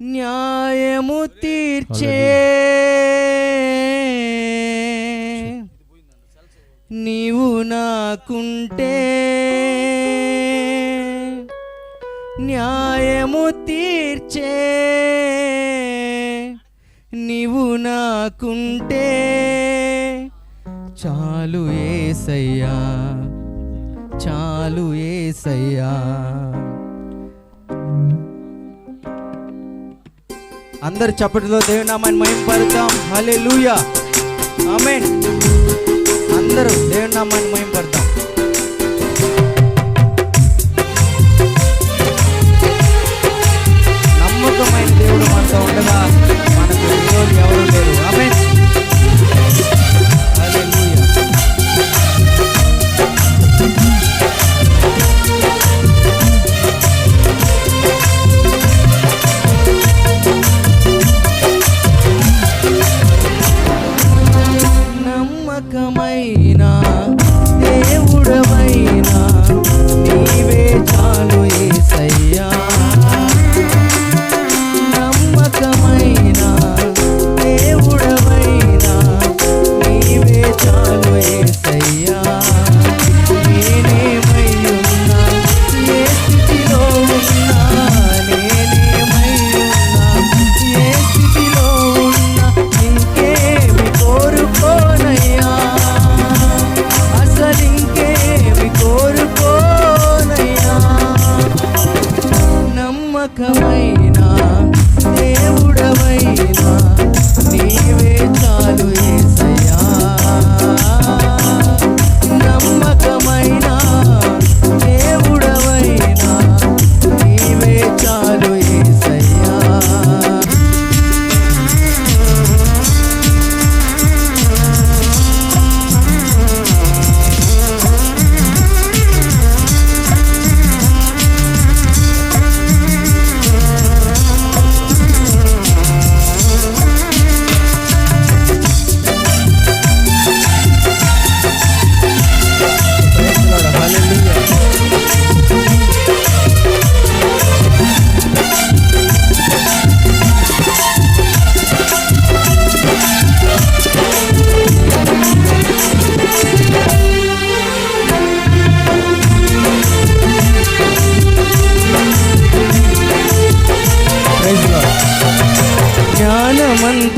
న్యాయము తీర్చే నీవు నాకుంటే న్యాయము తీర్చే నీవు నాకుంటే చాలు ఏసయ్యా చాలు ఏసయ్యా. అందరు చప్పటిలో దేవుని నామాన్ని మహిమ పడతాం హల్లెలూయా. ఆమేన్. అందరూ దేవుని నామాన్ని మహిమ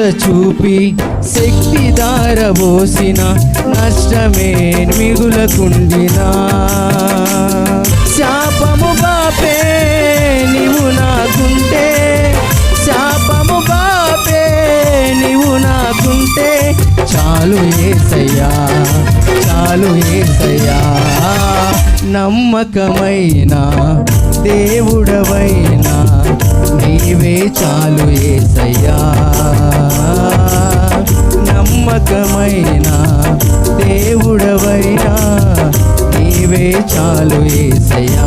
జ్ఞానమంత చూపి శక్తి దారబోసిన నష్టమే మిగులకుండినా. శాపము బాపే నీవు నాకుంటే శాపము బాపే నీవు నాకుంటే. చాలు ఏసయ్యా చాలు ఏసయ్యా నమ్మకమైన దేవుడవైనా. నీవే చాలు ఏసయ్యా. నమ్మకమైన దేవుడవైనా నీవే చాలు ఏసయ్యా.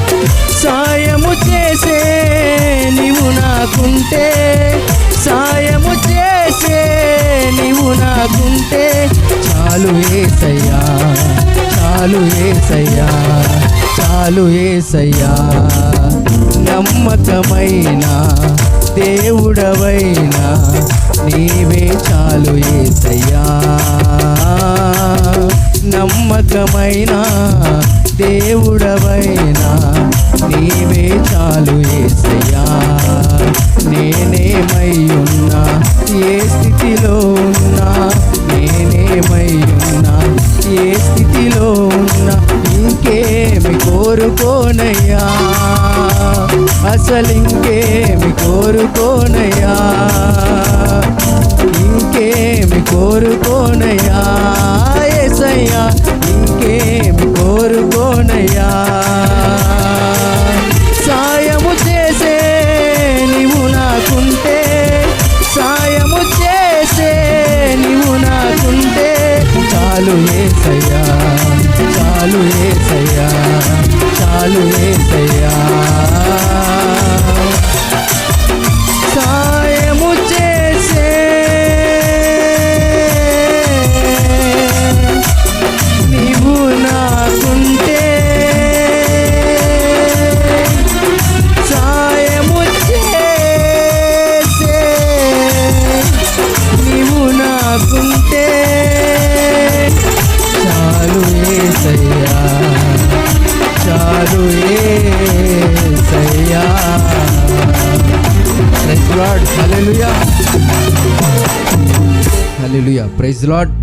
చాలు ఏసయ్యా. నమ్మకమైన దేవుడవైనా నీవే చాలు ఏసయ్యా. నమ్మకమైన దేవుడవైనా నీవే చాలు ఏసయ్యా. నేనేమై ఉన్నా ఏ స్థితిలో ఉన్నా నేనేమై ఉన్నా ఏ స్థితిలో ఉన్నా ఇంకే కోరుకోనయ్యా. అసలు ఇంకేమి కోరుకోనయ్యా. ఇంకేమి కోరుకోనయ్యా. ఏసయ్యా ఇంకేమి కోరుకోనయ్యా. సాయము చేసే నీవు నాకుంటే సాయము చేసే నీవు నాకుంటే చాలు ఏసయ్యా చాలు ఏసయ్యా. చాలు ఏసయ్యా సాయము చేసే నీవు నాకుంటే సాయము చేసే నీవు నాకుంటే చాలు ఏసయ్యా చాలు Yesayya praise Lord hallelujah hallelujah praise Lord